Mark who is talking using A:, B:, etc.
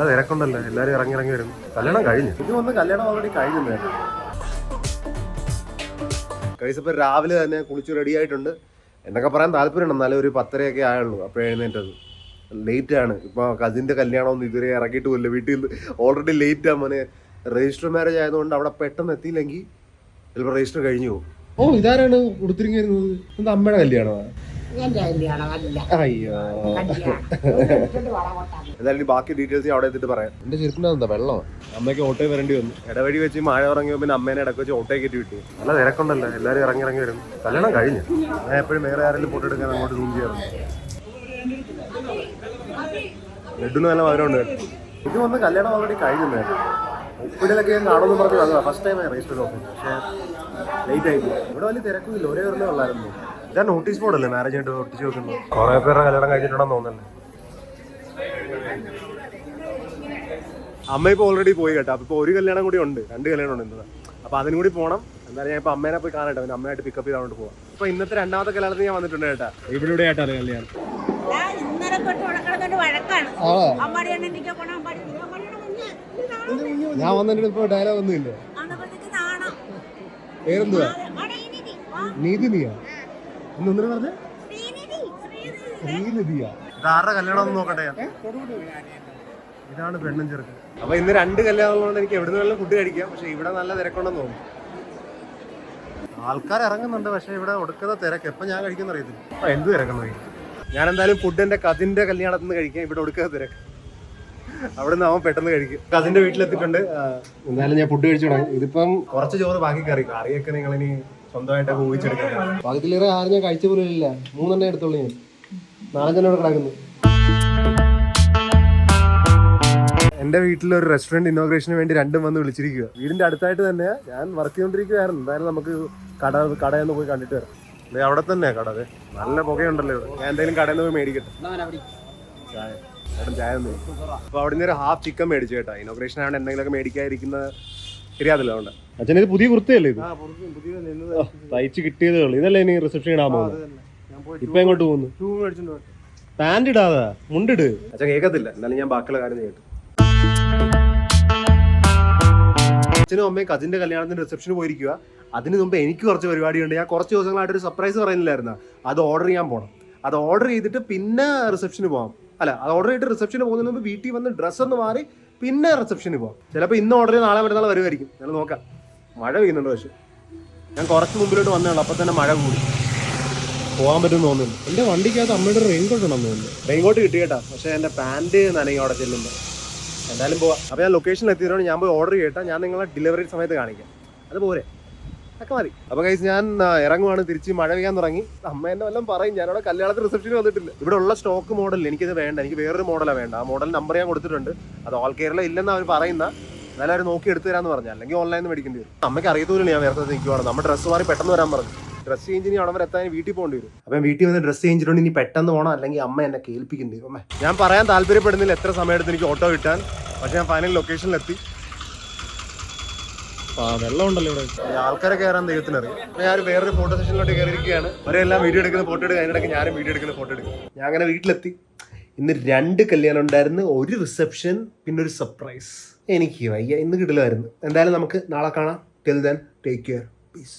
A: നല്ല തിരക്കുണ്ടല്ലോ. എല്ലാരും ഇറങ്ങി ഇറങ്ങി വരും. കല്യാണം കഴിഞ്ഞു. ഇത് വന്ന് കല്യാണം ഓൾറെഡി കഴിഞ്ഞു കഴിച്ചപ്പോ രാവിലെ തന്നെ കുളിച്ച് റെഡി ആയിട്ടുണ്ട്. എന്നൊക്കെ പറയാൻ താല്പര്യമുണ്ട്. എന്നാലും ഒരു പത്തരയൊക്കെ ആയുള്ളൂ. അപ്പോൾ എഴുന്നേറ്റത്. ലേറ്റ് ആണ്. ഇപ്പൊ കസിന്റെ കല്യാണം ഒന്നും ഇതുവരെ ഇറങ്ങിയിട്ട് പോലും വീട്ടിൽ നിന്ന് ഓൾറെഡി ലേറ്റ് ആണ് മോനെ. രജിസ്റ്റർ മാരേജ് ആയതുകൊണ്ട് അവിടെ പെട്ടെന്ന് എത്തിയില്ലെങ്കിൽ ചിലപ്പോൾ രജിസ്റ്റർ കഴിഞ്ഞു പോകും. ഓ ഇതാരാണ് കൊടുത്തിരിക്കുന്നത്? എന്താ അമ്മയുടെ കല്യാണമാണ് അയ്യോ. എന്തായാലും ബാക്കി ഡീറ്റെയിൽസ് അവിടെ എത്തിട്ട് പറയാം. എന്റെ ചെറുപ്പിന് വെള്ളം? അമ്മയ്ക്ക് ഓട്ടോ വരേണ്ടി വന്നു. ഇടവഴി വെച്ച് മഴ ഇറങ്ങിയ പിന്നെ അമ്മേനെ ഇടയ്ക്ക് വെച്ച് ഓട്ടോ കയറ്റി വിട്ടു. നല്ല തിരക്കുണ്ടല്ലോ. എല്ലാരും ഇറങ്ങി ഇറങ്ങി വരും. കല്യാണം കഴിഞ്ഞു. ഞാൻ എപ്പോഴും വേറെ ആരെങ്കിലും ഫോട്ടോ എടുക്കാൻ അങ്ങോട്ട് സൂം ചെയ്യാറുണ്ട്. ലഡുന്ന് നല്ല മകനുണ്ട്. ഇത് വന്ന് കല്യാണം ഓൾറെഡി കഴിഞ്ഞു ഉപ്പിടലൊക്കെ ഞാൻ കാണുമെന്ന് പറഞ്ഞു വന്നതാ ഫസ്റ്റ് ടൈം രജിസ്റ്റർ ഓഫീസ് പക്ഷേ ലേറ്റ് ആയി. ഇവിടെ വലിയ തിരക്കില്ല ഒരേ ഒരെണ്ണേ ഉള്ളായിരുന്നു. ഇതാ നോട്ടീസ് ബോർഡല്ലേ മാരേജ് ആയിട്ട് ഒട്ടിച്ച് വെക്കുന്നത്? കുറെ പേരുടെ കല്യാണം കഴിഞ്ഞിട്ടുണ്ടെന്ന് തോന്നുന്നുണ്ട്. അമ്മ ഇപ്പൊ ഓൾറെഡി പോയി കേട്ടോ. അപ്പൊ ഇപ്പൊ ഒരു കല്യാണം കൂടി ഉണ്ട്. രണ്ട് കല്യാണം ഉണ്ട് ഇന്നത്തെ അപ്പൊ അതിനും കൂടി പോകണം എന്തായാലും ഞാൻ ഇപ്പൊ അമ്മേനെ പോയി കാണട്ടെ പിന്നെ അമ്മയായിട്ട് പിക്കപ്പ് ചെയ്തോണ്ട് പോവാം. അപ്പൊ ഇന്നത്തെ രണ്ടാമത്തെ കല്യാണത്തിന് ഞാൻ വന്നിട്ടുണ്ട് കേട്ടാ. ഇവിടെ ഇവിടെ ആയിട്ടാണ് കല്യാണം.
B: ഞാൻ
A: ഞാൻ വന്നിട്ട് ഇപ്പൊ ഡയലോഗ് ഒന്നുമില്ല. പേരെന്തുവാ? നീതി നീയാ? പറഞ്ഞ? ശ്രീനിധിയാ. ഇതാരുടെ കല്യാണം നോക്കട്ടെ ഇതാണ് പെണ്ണും ചെറുക്കൻ. അപ്പൊ ഇന്ന് രണ്ട് കല്യാണമുള്ളതുകൊണ്ട് എനിക്ക് എവിടെ നിന്നെല്ലാം ഫുഡ് കഴിക്കാം. പക്ഷെ ഇവിടെ നല്ല തിരക്കുണ്ടെന്ന് തോന്നുന്നു. ആൾക്കാർ ഇറങ്ങുന്നുണ്ട് പക്ഷെ ഇവിടെ ഒടുക്കുന്ന തിരക്ക്. എപ്പം ഞാൻ കഴിക്കുന്ന അറിയത്തില്ല. അപ്പൊ എന്ത് തിരക്കുന്നു ഞാൻ എന്തായാലും ഫുഡ് എന്റെ കതിന്റെ കല്യാണത്തിൽ നിന്ന് കഴിക്കാം. ഇവിടെ ഒടുക്കുന്ന തിരക്ക്. അവിടെ നിന്ന് അവൻ പെട്ടെന്ന് കഴിക്കും. കതിന്റെ വീട്ടിലെത്തിയിട്ടുണ്ട്. എന്തായാലും ഞാൻ ഫുഡ് കഴിച്ചു തുടങ്ങി. ഇതിപ്പം കുറച്ച് ചോറ് ബാക്കി കറി. കറിയൊക്കെ നിങ്ങൾ ഇനി സ്വന്തമായിട്ട് ഊഹിച്ചെടുക്കാം പകുതിയിലേറെ ആരും ഞാൻ കഴിച്ച പോലും ഇല്ല. മൂന്നെണ്ണം എടുത്തോളൂ ഞാൻ. നാലഞ്ചെണ്ണം ഇവിടെ കിടക്കുന്നു. എന്റെ വീട്ടിൽ ഒരു റെസ്റ്റോറന്റ് ഇനോഗ്രേഷന് വേണ്ടി രണ്ടും വന്ന് വിളിച്ചിരിക്കുക വീടിന്റെ അടുത്തായിട്ട് തന്നെ ഞാൻ വർക്ക് ചെയ്തോണ്ടിരിക്കുവായിരുന്നു. എന്തായാലും നമുക്ക് കട കടയിൽ പോയി കണ്ടിട്ട് വരാം. ദേ അവിടെ തന്നെയാ കട അതെ നല്ല പുകയുണ്ടല്ലോ ഇവിടെ. ഞാൻ എന്തെങ്കിലും കടയിൽ നിന്ന് പോയി മേടിക്കട്ടെ. ചായ. ചേട്ടൻ ചായ ഒന്നും അപ്പൊ അവിടെ നിന്ന് ഒരു ഹാഫ് ചിക്കൻ മേടിച്ചു കേട്ടോ. ഇനോഗ്രേഷൻ ആണ് എന്തെങ്കിലുമൊക്കെ മേടിക്കാതിരിക്കുന്ന ശരിയാതില്ല അതുകൊണ്ട് അച്ഛൻ ഇത് പുതിയ കുർത്തയല്ലേ ഇത്? തയ്ച്ച് കിട്ടിയതേ ഉള്ളൂ. ഇതല്ലേ ഇനി റിസപ്ഷൻ ഇടാൻ പോകുന്നത്? ഇപ്പൊ എങ്ങോട്ട് പോകുന്നു? പാന്റ് ഇടാതാ? മുണ്ടിട് അച്ഛൻ കേൾക്കത്തില്ല എന്നാലും ഞാൻ ബാക്കിയുള്ള കാര്യം കേട്ടു. അച്ഛനും അമ്മയും കസിന്റെ കല്യാണത്തിന്റെ റിസപ്ഷന് പോയിരിക്കുക അതിന് മുമ്പ് എനിക്ക് കുറച്ച് പരിപാടിയുണ്ട്. ഞാൻ കുറച്ച് ദിവസങ്ങളായിട്ട് ഒരു സർപ്രൈസ് പറയുന്നില്ലായിരുന്നു. അത് ഓർഡർ ചെയ്യാൻ പോകണം അത് ഓർഡർ ചെയ്തിട്ട് പിന്നെ റിസപ്ഷന് പോകാം അല്ല അത് ഓർഡർ ചെയ്തിട്ട് റിസപ്ഷന് പോകുന്നതിന് മുമ്പ് വീട്ടിൽ വന്ന് ഡ്രസ്സ് ഒന്ന് മാറി പിന്നെ റിസപ്ഷനിൽ പോകാം ചിലപ്പോൾ ഇന്ന് ഓർഡർ ചെയ്ത് നാളെ മറ്റന്നാൾ വരുമായിരിക്കും. ഞങ്ങൾ നോക്കാം. മഴ പെയ്യുന്നുണ്ട് പക്ഷേ. ഞാൻ കുറച്ച് മുമ്പിലോട്ട് വന്നേ ഉള്ളൂ അപ്പോൾ തന്നെ മഴ കൂടി. പോകാൻ പറ്റുമെന്ന് തോന്നുന്നു എന്റെ വണ്ടിക്കകത്ത് അമ്മയുടെ റെയിൻകോട്ട് ഉണ്ടെന്ന് തോന്നുന്നു. റെയിൻകോട്ട് കിട്ടി കേട്ടാ. പക്ഷേ എന്റെ പാന്റ് നനങ്ങി അവിടെ ചെല്ലുമ്പോൾ എന്തായാലും പോവാം. അപ്പോൾ ഞാൻ ലൊക്കേഷനിൽ എത്തിയതുകൊണ്ട് ഞാൻ പോയി ഓർഡർ ചെയ്യട്ടെ. ഞാൻ നിങ്ങളെ ഡെലിവറി സമയത്ത് കാണിക്കാം. അത് പോരെ. അതൊക്കെ മതി. അപ്പൊ കൈസ് ഞാൻ ഇറങ്ങുവാണ്. തിരിച്ച് മഴ പെയ്യാൻ തുടങ്ങി. അമ്മ എന്നെ വല്ലതും പറയും. ഞാൻ അവിടെ കല്യാണത്തിന് റിസപ്ഷന് വന്നിട്ടില്ല. ഇവിടെ ഉള്ള സ്റ്റോക്ക് മോഡൽ എനിക്കിത് വേണ്ട. എനിക്ക് വേറൊരു മോഡലാണ് വേണ്ട. ആ മോഡൽ നമ്പർ ഞാൻ കൊടുത്തിട്ടുണ്ട്. അത് ഓൾ കേരള ഇല്ലെന്ന് അവർ പറയുന്ന. എന്നാലും അവർ നോക്കി എടുത്തു തരാന്ന് പറഞ്ഞു. അല്ലെങ്കിൽ ഓൺലൈനിൽ മേടിക്കേണ്ടി വരും. അമ്മയ്ക്ക് അറിയത്തൂരില്ല ഞാൻ നേരത്തെ നിൽക്കുവാണ് നമ്മുടെ ഡ്രസ്സ് മാറി പെട്ടെന്ന് വരാൻ പറഞ്ഞു. ഡ്രസ്സ് ചേഞ്ച് ഇനി അവിടെ വരെ എത്താൻ വീട്ടിൽ പോകേണ്ടി വരും. അപ്പം വീട്ടിൽ വന്ന് ഡ്രസ്സ് ചേഞ്ചിട്ടുണ്ട് ഇനി പെട്ടെന്ന് പോകണം അല്ലെങ്കിൽ അമ്മ എന്നെ കേൾപ്പിക്കേണ്ടി വരും. അമ്മ. ഞാൻ പറയാൻ താല്പര്യപ്പെടുന്നില്ല എത്ര സമയം എടുത്ത് എനിക്ക് ഓട്ടോ കിട്ടാൻ. പക്ഷെ ഞാൻ ഫൈനൽ ലൊക്കേഷനിലെത്തി വെള്ളം ഉണ്ടല്ലോ ഇവിടെ. ആൾക്കാരെ കയറാൻ ദൈവത്തിന് അറിയാം ഞാൻ വേറൊരു ഫോട്ടോ സെഷനിലോട്ട് കയറിയിരിക്കുകയാണ്. അവരെല്ലാം വീഡിയോ എടുക്കുന്ന ഫോട്ടോ എടുക്കുക അതിനിടയ്ക്ക് ഞാനും വീഡിയോ എടുക്കുന്ന ഫോട്ടോ എടുക്കും. ഞാൻ അങ്ങനെ വീട്ടിലെത്തി. ഇന്ന് രണ്ട് കല്യാണം ഉണ്ടായിരുന്നു. ഒരു റിസപ്ഷൻ പിന്നെ ഒരു സർപ്രൈസ് എനിക്ക് വയ്യ. ഇന്ന് കിട്ടില്ലായിരുന്നു എന്തായാലും നമുക്ക് നാളെ കാണാം. Till then take care peace